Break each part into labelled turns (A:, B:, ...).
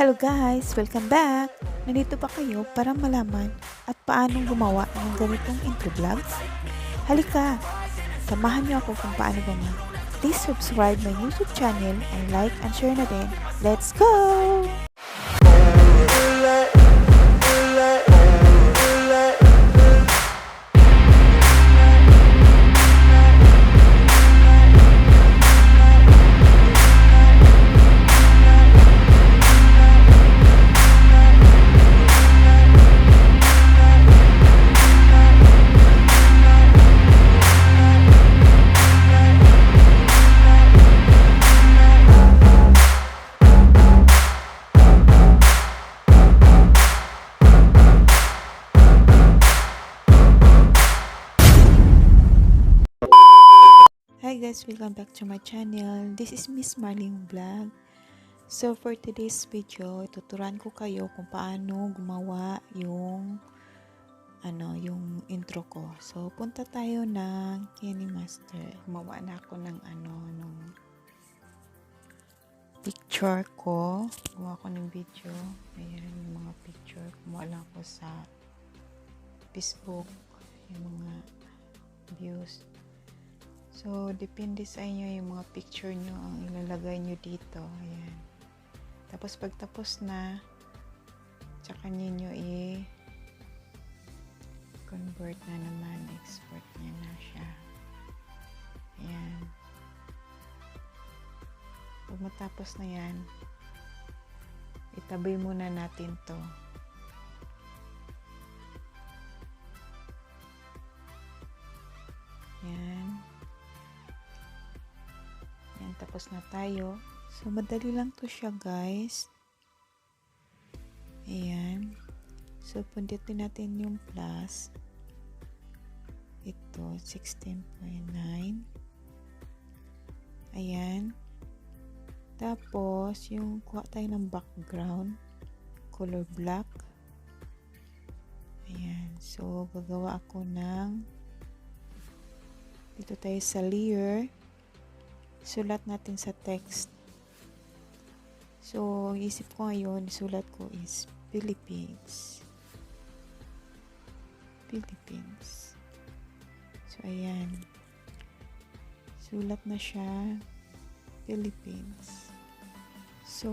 A: Hello guys! Welcome back! Nandito pa kayo para malaman at paanong gumawa ng ganitong intro vlogs? Halika! Samahan niyo ako kung paano gumawa. Please subscribe my YouTube channel and like and share na din. Let's go! Guys! Welcome back to my channel. This is Miss Marling Vlog. So for today's video, tuturuan ko kayo kung paano gumawa yung ano, yung intro ko. So punta tayo ng KineMaster. Gumawa na ako ng ano, nung picture ko. Gumawa ko ng video. Ayan yung mga picture. Gumawa lang ako sa Facebook. Yung mga views. So, depende sa inyo yung mga picture nyo ang ilalagay nyo dito. Ayan. Tapos, pagtapos na, tsaka ninyo i- convert na naman. Export niya na siya. Ayan. Pag matapos na yan, itabi muna natin to. Yan. Tapos na tayo. So, madali lang to siya, guys. Ayan. So, punditin natin yung plus. Ito, 16.9. Ayan. Tapos, yung kuha tayo ng background. Color black. Ayan. So, gagawa ako ng dito tayo sa layer sulat natin sa text. So, isip ko ngayon, sulat ko is Philippines. Philippines. So, ayan. Sulat na siya Philippines. So,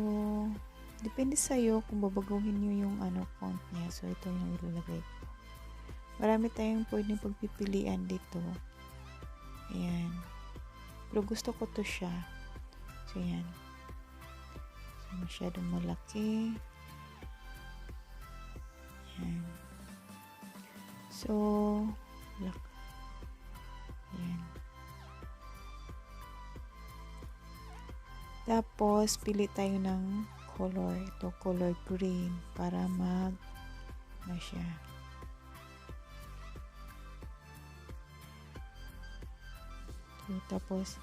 A: depende sa'yo kung babaguhin nyo yung ano, font niya. So, ito yung ilalagay ko. Marami tayong pwedeng pagpipilian dito. Ayan. Pero gusto ko to siya. So, yan. So, masyadong malaki. Yan. So, lak. Yan. Tapos, pili tayo ng color. Ito, color green. Para mag na siya. Tapos,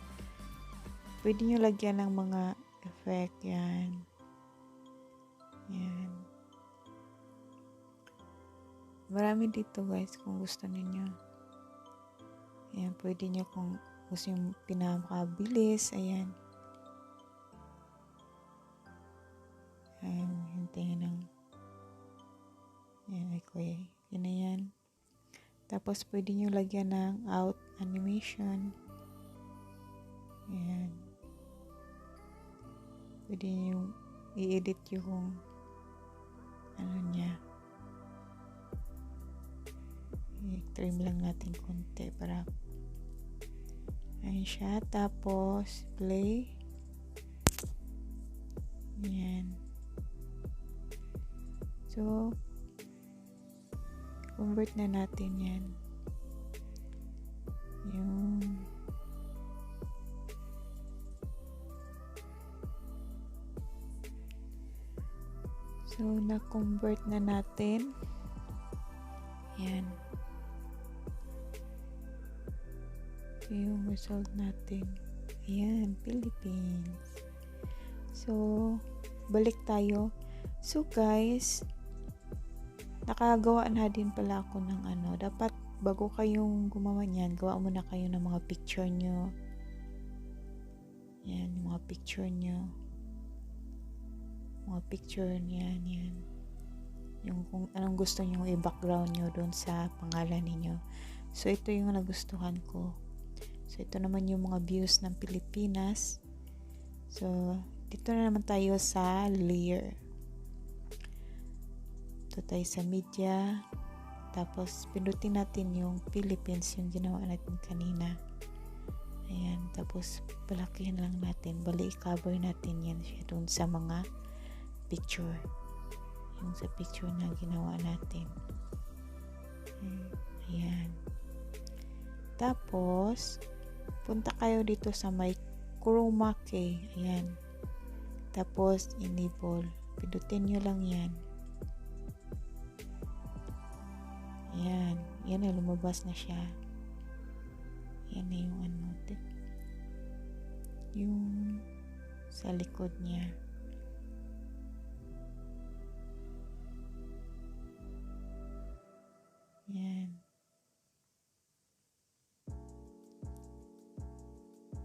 A: pwede nyo lagyan ng mga effect. Yan. Yan. Marami dito guys kung gusto ninyo. Yan, pwede nyo kung gusto yung pinakabilis. Ayan. Ayan, hintayin ng yan, ay kuya. Yan na yan. Tapos, pwede nyo lagyan ng out animation. Ayan. Pwede yung i-edit yung ano niya. I-trim lang natin konti para ayan siya. Tapos, play. Ayan. So, convert na natin yan. Yung So, na-convert na natin. Yan. Ito yung result natin. Ayan, Philippines. So, balik tayo. So, guys, nakagawa na din pala ako ng ano. Dapat, bago kayong gumawa niyan, gawa muna kayo ng mga picture nyo. Yan, mga picture nyo. Mga picture niyan, yan. Yung kung anong gusto niyo i-background niyo doon sa pangalan ninyo. So, ito yung nagustuhan ko. So, ito naman yung mga views ng Pilipinas. So, dito na naman tayo sa layer. Ito tayo sa media. Tapos, pindutin natin yung Philippines, yung ginawa natin kanina. Ayan. Tapos, palakihin lang natin. Bali, i-cover natin yan siya dun sa mga picture. Yung sa picture na ginawa natin. Ayan. Tapos, punta kayo dito sa may chroma key. Ayan. Tapos, enable. Pindutin nyo lang yan. Ayan. Yan na, lumabas na siya. Yan na yung ano. Yung sa likod niya. Yan.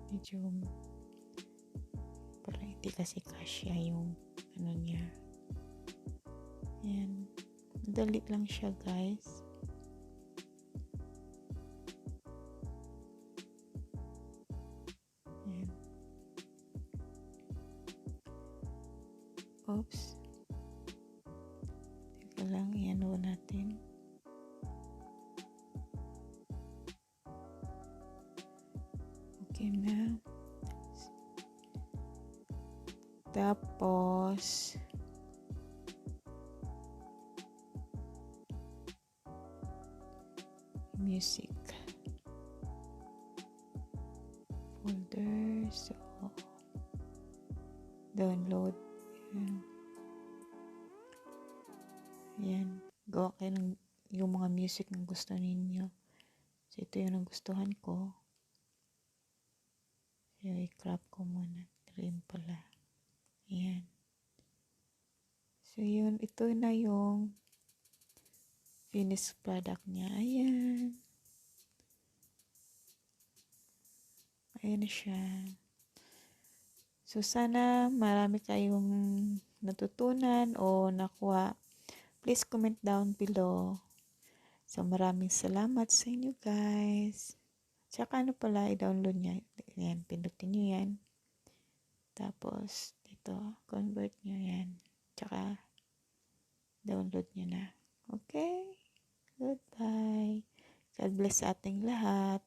A: Medyo para hindi kasi kasya yung ano niya. Yan. Madali lang siya guys. Yan. Oops. Okay na. Tapos, music. Folder. So, download. Ayan. Ayan. Gawa kayo ng yung mga music na gusto ninyo. So, ito yung nagustuhan ko. So, i-crop ko muna. Rin pala. Ayan. So, yun. Ito na yung finished product niya. Ayan. Ayan siya. So, sana marami kayong natutunan o nakuha. Please comment down below. So, maraming salamat sa inyo guys. Tsaka ano pala, i-download niya. Ayan, pindutin nyo yan. Tapos, dito, convert nyo yan. Tsaka, download nyo na. Okay? Goodbye. God bless sa ating lahat.